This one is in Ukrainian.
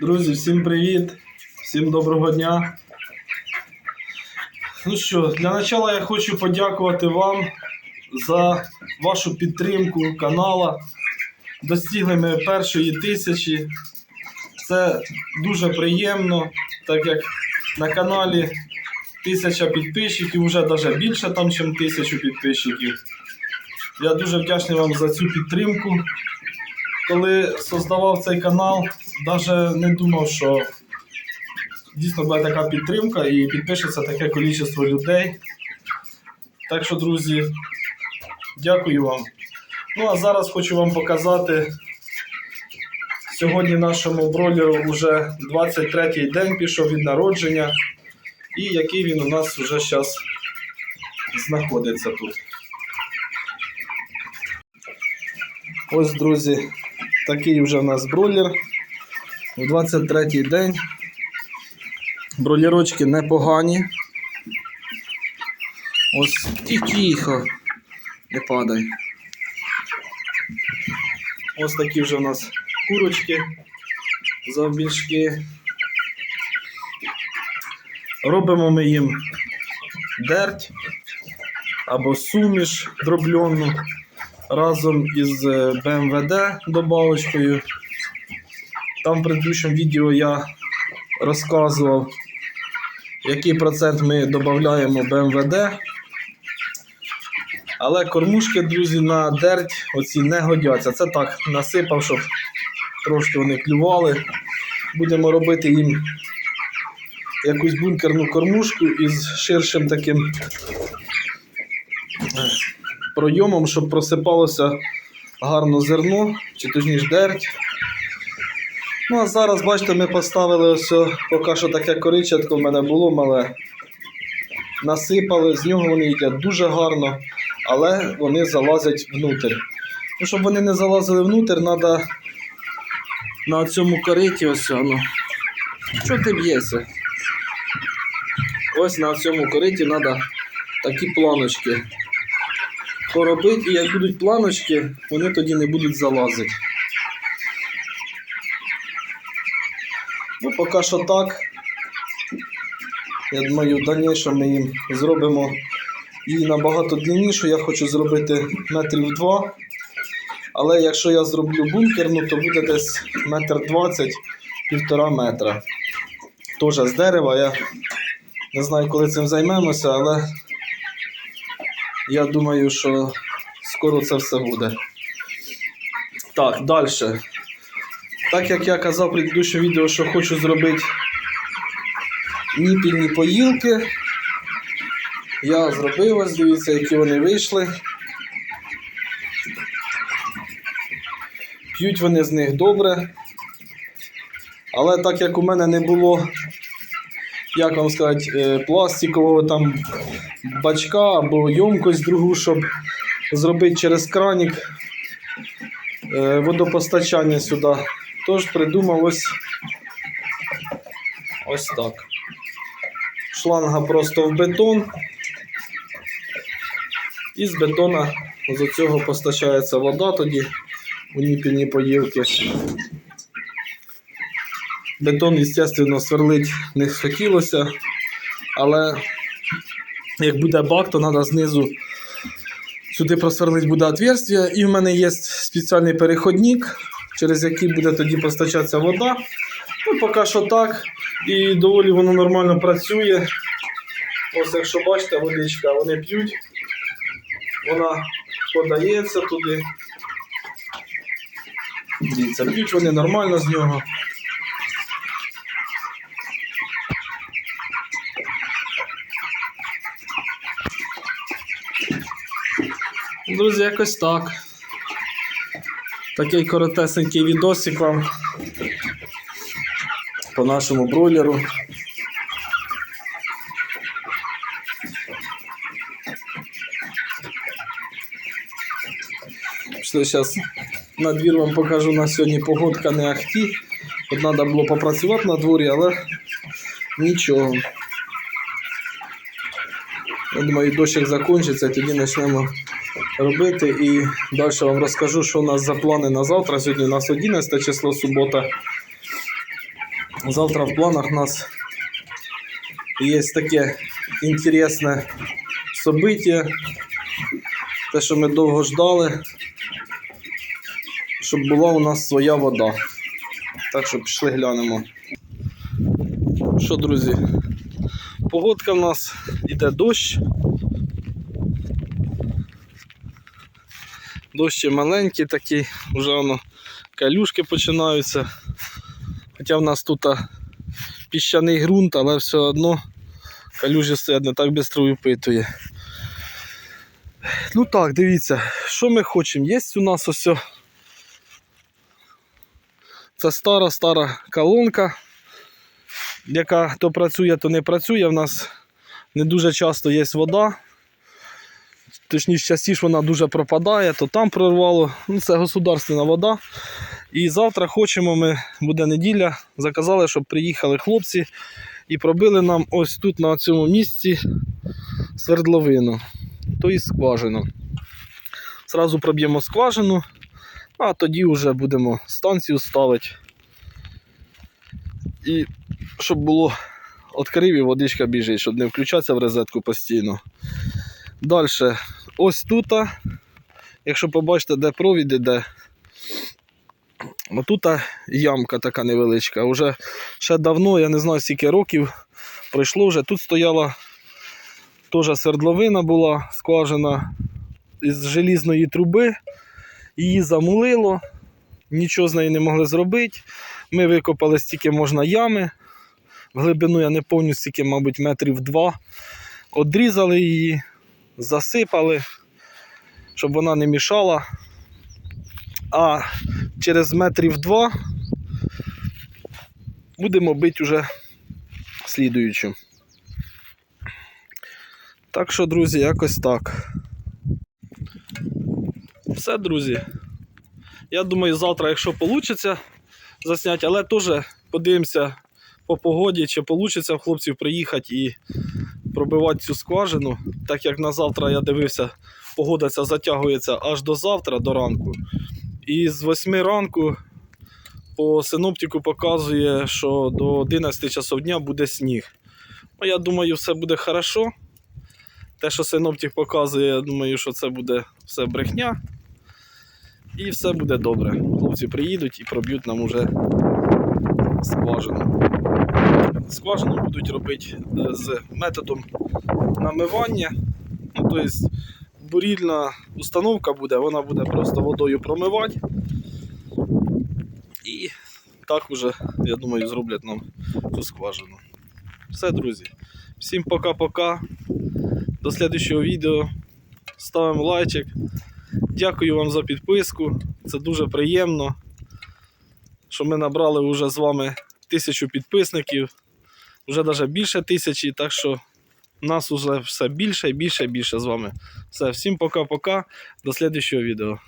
Друзі, всім привіт! Всім доброго дня. Ну що, для початку я хочу подякувати вам за вашу підтримку канала. Достигли ми першої тисячі. Це дуже приємно, так як на каналі тисяча підписчиків, вже навіть більше там, ніж тисячу підписчиків. Я дуже вдячний вам за цю підтримку. Коли создавав цей канал, навіть не думав, що дійсно буде така підтримка і підпишеться таке кількість людей. Так що, друзі, дякую вам. Ну а зараз хочу вам показати. Сьогодні нашому бролеру вже 23-й день пішов від народження. І який він у нас вже зараз знаходиться тут. Ось, друзі, такий вже в нас бройлер. У 23-й день. Бролерочки непогані. Ось і тихо. Не падай. Ось такі вже в нас курочки, завбільшки. Робимо ми їм дерть або суміш дробльону разом із е, БМВД добавочкою. Там в предыдущому відео я розказував, який процент ми додаємо БМВД. Але кормушки, друзі, на дерть оці не годяться. Це так насипав, щоб трошки вони клювали. Будемо робити їм якусь бункерну кормушку із ширшим таким е, пройомом, щоб просипалося гарно зерно, чи точніше дерть. Ну, а зараз, бачите, ми поставили ось поки що таке коричатко в мене було мале. Насипали, з нього вони їдять дуже гарно, але вони залазять внутрь. Ну, щоб вони не залазили внутрь, треба на цьому кориті ось воно. Що ти б'єшся? Ось на цьому кориті треба такі планочки поробити, і як будуть планочки, вони тоді не будуть залазити. Ну, поки що так. Я думаю, в дальнішому ми їм зробимо і набагато длиннішу. Я хочу зробити метрів два. Але якщо я зроблю бункерну, то буде десь метр двадцять, півтора метра. Теж з дерева. Я не знаю, коли цим займемося, але я думаю, що скоро це все буде. Так, далі. Так як я казав в предыдущому відео, що хочу зробити ніпільні поїлки, я зробив ось, дивіться, які вони вийшли. П'ють вони з них добре. Але так як у мене не було, як вам сказати, е, пластикового там бачка або ємкость другу, щоб зробити через кранік е, водопостачання сюди. Тож придумав ось ось так. Шланга просто в бетон. І з бетона з цього постачається вода тоді у ніпільні поїлки. Бетон, звісно, сверлить не хотілося, але як буде бак, то треба знизу сюди просверлити буде отверстие. І в мене є спеціальний переходник, через який буде тоді постачатися вода. Ну, поки що так. І доволі воно нормально працює. Ось, якщо бачите, водичка, вони п'ють, вона подається туди. Дивіться, п'ють вони нормально з нього. Друзі, якось так. Такий коротесенький відосик вам по нашому бройлеру. Пішли зараз на двір вам покажу на сьогодні погодка не ахті. Тут треба було попрацювати на дворі, але нічого. Я думаю, дощик закінчиться, тоді почнемо робити. І далі вам розкажу, що у нас за плани на завтра. Сьогодні у нас 11 число субота. Завтра в планах у нас є таке інтересне событие. Те, що ми довго ждали, щоб була у нас своя вода. Так що пішли глянемо. Що, друзі? Погодка в нас іде дощ. Дощ є маленький такий, вже воно калюшки починаються. Хоча в нас тут піщаний ґрунт, але все одно калюжі стоять не так швидко випитує. Ну так, дивіться, що ми хочемо. Є у нас ось. Це стара стара колонка, яка то працює, то не працює. В нас не дуже часто є вода. Точніше, частіше вона дуже пропадає, то там прорвало. Ну, це государственна вода. І завтра хочемо ми, буде неділя, заказали, щоб приїхали хлопці і пробили нам ось тут на цьому місці свердловину, тобто скважину. Зразу проб'ємо скважину, а тоді вже будемо станцію ставити. І щоб було відкрив і водичка біжить, щоб не включатися в розетку постійно. Далі, ось тут, якщо побачите, де провід іде, отут ямка така невеличка. Уже ще давно, я не знаю скільки років пройшло вже. Тут стояла теж свердловина була скважина із желізної труби. Її замулило, нічого з нею не могли зробити. Ми викопали стільки можна ями. В глибину я не стільки, мабуть, метрів два. Одрізали її, засипали, щоб вона не мішала. А через метрів два будемо бити вже слідуючу. Так що, друзі, якось так. Все, друзі. Я думаю, завтра, якщо вийде засняти, але теж подивимося по погоді, чи вийде в хлопців приїхати і пробивати цю скважину. Так як на завтра я дивився, погода ця затягується аж до завтра, до ранку. І з 8 ранку по синоптику показує, що до 11 часов дня буде сніг. Ну, я думаю, все буде хорошо. Те, що синоптик показує, я думаю, що це буде все брехня. І все буде добре. Хлопці приїдуть і проб'ють нам уже скважину. Скважину будуть робити е, з методом намивання. Ну, тобто бурільна установка буде, вона буде просто водою промивати. І так уже, я думаю, зроблять нам цю скважину. Все, друзі. Всім пока-пока. До слідчого відео. Ставимо лайчик. Дякую вам за підписку. Це дуже приємно, що ми набрали вже з вами тисячу підписників. Вже навіть більше тисячі, так що нас вже все більше і більше і більше з вами. Все, всім пока-пока. До слідчого відео.